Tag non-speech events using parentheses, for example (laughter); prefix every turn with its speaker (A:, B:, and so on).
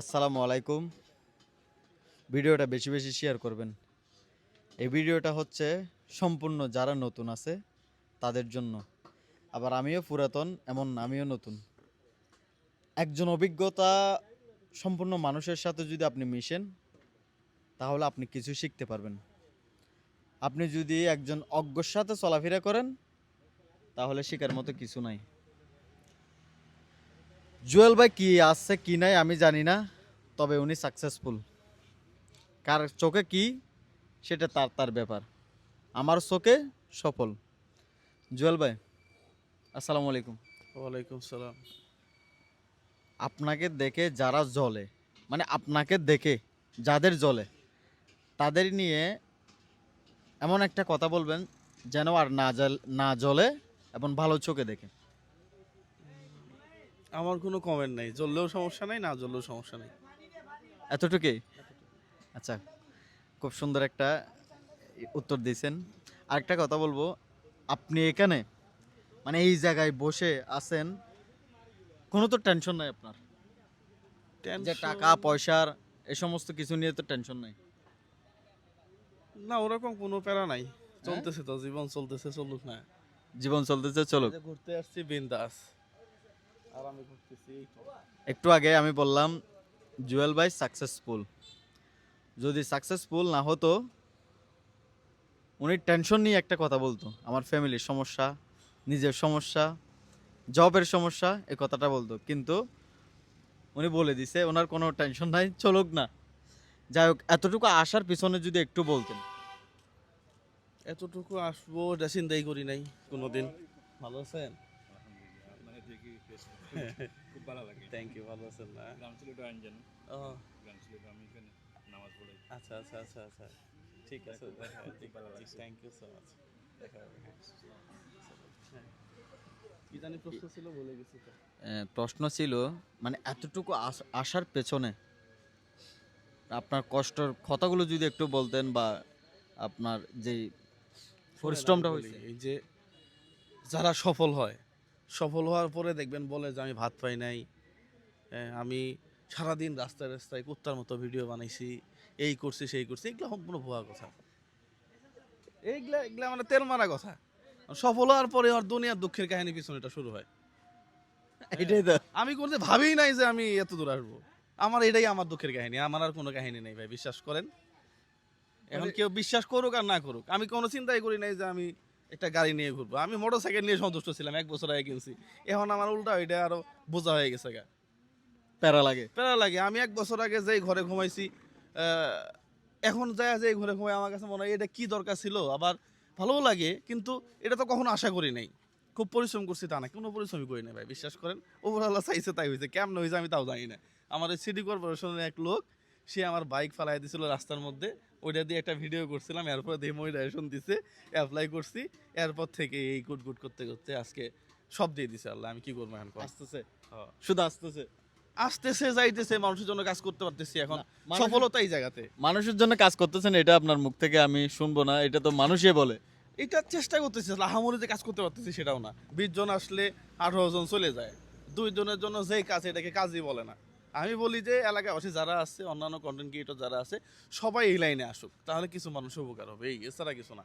A: আসসালামু আলাইকুম। ভিডিওটা বেশি বেশি শেয়ার করবেন। এই ভিডিওটা হচ্ছে সম্পূর্ণ যারা নতুন আছে, তাদের জন্য। আবার আমিও পুরাতন, এমন আমিও নতুন। একজন অভিজ্ঞতা সম্পূর্ণ মানুষের সাথে যদি আপনি মিশেন, তাহলে আপনি কিছু শিখতে পারবেন। আপনি যদি একজন অজ্ঞর সাথে চলাফেরা করেন, তাহলে শেখার মতো কিছু নাই। জুয়েল ভাই কি আসছে কি নাই আমি জানি না তবে উনি সাকসেসফুল কার চোখে কি সেটা তার তার ব্যাপার। আমার চোখে সফল। জুয়েল ভাই আসসালামু আলাইকুম।
B: ওয়ালাইকুম সালাম।
A: আপনাকে দেখে যারা জলে মানে আপনাকে দেখে যাদের জলে তাদের নিয়ে এমন একটা কথা বলবেন যেন আর না জল না জলে এবং ভালো চোখে দেখে।
B: আমার কোনো কমেন্ট নাই। জ্বললেও সমস্যা নাই না জ্বললেও সমস্যা নাই।
A: এতটুকুই? আচ্ছা খুব সুন্দর একটা উত্তর দিয়েছেন। আরেকটা কথা বলব আপনি এখানে মানে এই জায়গায় বসে আছেন কোনো তো টেনশন নাই আপনার। যে টাকা পয়সার এ সমস্ত কিছু নিয়ে তো টেনশন নাই।
B: না ওরকম কোনো প্যারা নাই। চলতেছে তো জীবন চলতেছে চলুক না।
A: জীবন চলতেছে চলুক।
B: ঘুরতে আসছি বিন্দাস আর আমি ঘুরতেছি এই তো।
A: একটু আগে আমি বললাম জুয়েল ভাই সাকসেসফুল যদি সাকসেসফুল না হতো উনি টেনশন নিয়ে একটা কথা বলতো। আমার ফ্যামিলির সমস্যা নিজের সমস্যা জবের সমস্যা এই কথাটা বলতো। কিন্তু উনি বলে দিছে ওনার কোনো টেনশন নাই চলুক না। যাই হোক এতটুকু আসার পিছনে যদি একটু বলতেন।
B: এতটুকু আসব চিন্তাই করি নাই কোনোদিন। ভালো আছেন?
C: আপনাকে (laughs) খুব ভালো লাগে।
B: থ্যাংক ইউ ভালো আছেন না?
C: গ্রাম সিলেটও আনছেন
B: ও।
C: গ্রাম আমি এখানে নামাজ
B: আচ্ছা আচ্ছা আচ্ছা আচ্ছা। ঠিক আছে। থ্যাংক ইউ সো মাচ প্রশ্ন ছিল
A: মানে এতটুকু আসার পেছনে আপনার কষ্টের কথাগুলো যদি একটু বলতেন বা আপনার যে পরিশ্রমটা হয়েছে।
B: এই যে যারা সফল হয় সফল হওয়ার পরে দেখবেন বলে যে আমি ভাত পাই নাই। আমি সারাদিন রাস্তায় রাস্তায় কুত্তার মতো ভিডিও বানাইছি এই করছি সেই করছি এগুলো সম্পূর্ণ ভুয়া কথা। এইগুলা এগুলা মানে তেল মারা কথা। সফল হওয়ার পরে আর দুনিয়ার দুঃখের কাহিনী পিছনে এটা শুরু হয়। (laughs)
A: এটাই তো।
B: আমি করতে ভাবিই নাই যে আমি এত দূর আসব। আমার এটাই আমার দুঃখের কাহিনী আমার আর কোনো কাহিনী নেই ভাই বিশ্বাস করেন। এখন কেউ বিশ্বাস করুক আর না করুক আমি কোনো চিন্তাই করি নাই যে আমি একটা গাড়ি নিয়ে ঘুরবো। আমি মোটর সাইকেল নিয়ে সন্তুষ্ট ছিলাম এক বছর আগে কিনছি। এখন আমার উল্টা ওইটা আরও বোঝা হয়ে গেছে গা।
A: প্যারা লাগে।
B: প্যারা লাগে। আমি এক বছর আগে যেই ঘরে ঘুমাইছি এখন যায় যে ঘরে ঘুমাই আমার কাছে মনে হয় এটা কি দরকার ছিল? আবার ভালোও লাগে কিন্তু এটা তো কখনো আশা করি নাই। খুব পরিশ্রম করছি তা না কোনো পরিশ্রমই করি না ভাই বিশ্বাস করেন। ওভারঅল চাইছে তাই হয়েছে কেমন হয়েছে আমি তাও জানি না। এই সিটি কর্পোরেশনের এক লোক সে আমার বাইক ফালাই দিছিল রাস্তার মধ্যে ওইটা দিয়ে একটা ভিডিও করছিলাম এরপরে দিয়ে মনিটাইজেশন দিছে অ্যাপ্লাই করছি এরপর থেকে এই গুট গুট করতে করতে আজকে সব দিয়ে দিছে আল্লাহ আমি কি করব এখন? কর?
A: আসতেছে।
B: হ্যাঁ।
A: শুধু আসতেছে।
B: আসতেছে যাইতেছে মানুষের জন্য কাজ করতে পারতেছি এখন। সফলতা এই জায়গাতে।
A: মানুষের জন্য কাজ করতেছেন এটা আপনার মুখ থেকে আমি শুনব না এটা তো মানুষই বলে।
B: এটা চেষ্টা করতেছি আহামরি যে কাজ করতে পারতেছি সেটাও না। বিশ জন আসলে আঠারো জন চলে যায়। দুই জনের জন্য যেই কাজ এটাকে কাজই বলে না। আমি বলি যে এলাকায় এলাকাবাসী যারা আছে, অন্যান্য কন্টেন্ট ক্রিয়েটর যারা আছে, সবাই এই লাইনে আসুক। তাহলে কিছু মানুষের উপকার হবে। এই, এছাড়া কিছু না।